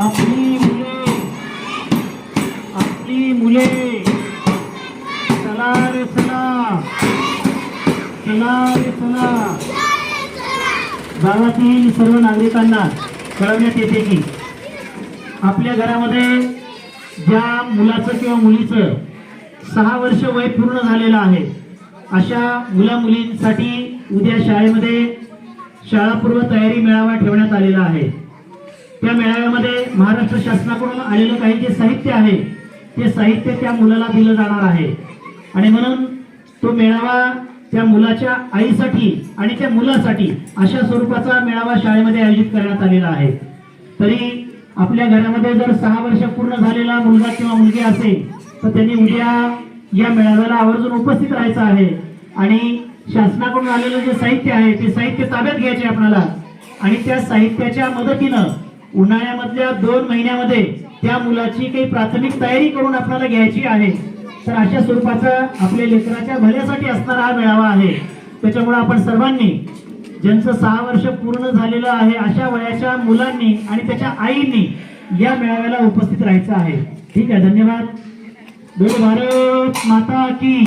आपली मुले आपली मुले. चला रे चला. चला रे चला. गावातील सर्व नागरिकांना कळवण्यात येते की आपल्या घरामध्ये ज्या मुलाचं किंवा मुलीचं सहा वर्ष वय पूर्ण झालेलं आहे अशा मुला मुलींसाठी उद्या शाळेमध्ये शाळापूर्व तयारी मेळावा ठेवण्यात आलेला आहे. त्या मेळाव्यामध्ये महाराष्ट्र शासनाकडून आलेलं काही जे साहित्य आहे ते साहित्य त्या मुलाला दिलं जाणार आहे. आणि म्हणून तो मेळावा त्या मुलाच्या आईसाठी आणि त्या मुलासाठी अशा स्वरूपाचा मेळावा शाळेमध्ये आयोजित करण्यात आलेला आहे. तरी आपल्या घरामध्ये जर सहा वर्ष पूर्ण झालेला मुलगा किंवा मुलगी असेल तर त्यांनी उद्या या मेळाव्याला आवर्जून उपस्थित राहायचं आहे. आणि शासनाकडून आलेलं जे साहित्य आहे ते साहित्य ताब्यात घ्यायचे आपल्याला आणि त्या साहित्याच्या मदतीनं उन्हाळ्यामधल्या दोन महिन्यामध्ये त्या मुलाची काही प्राथमिक तयारी करून आपल्याला घ्यायची आहे. तर अशा स्वरूपाचा आपल्या लेकराच्या भल्यासाठी असणारा हा मेळावा आहे. त्याच्यामुळे आपण सर्वांनी ज्यांचं सहा वर्ष पूर्ण झालेलं आहे अशा वयाच्या मुलांनी आणि त्याच्या आईंनी या मेळाव्याला उपस्थित राहायचं आहे. ठीक आहे धन्यवाद. बोल भारत माता की.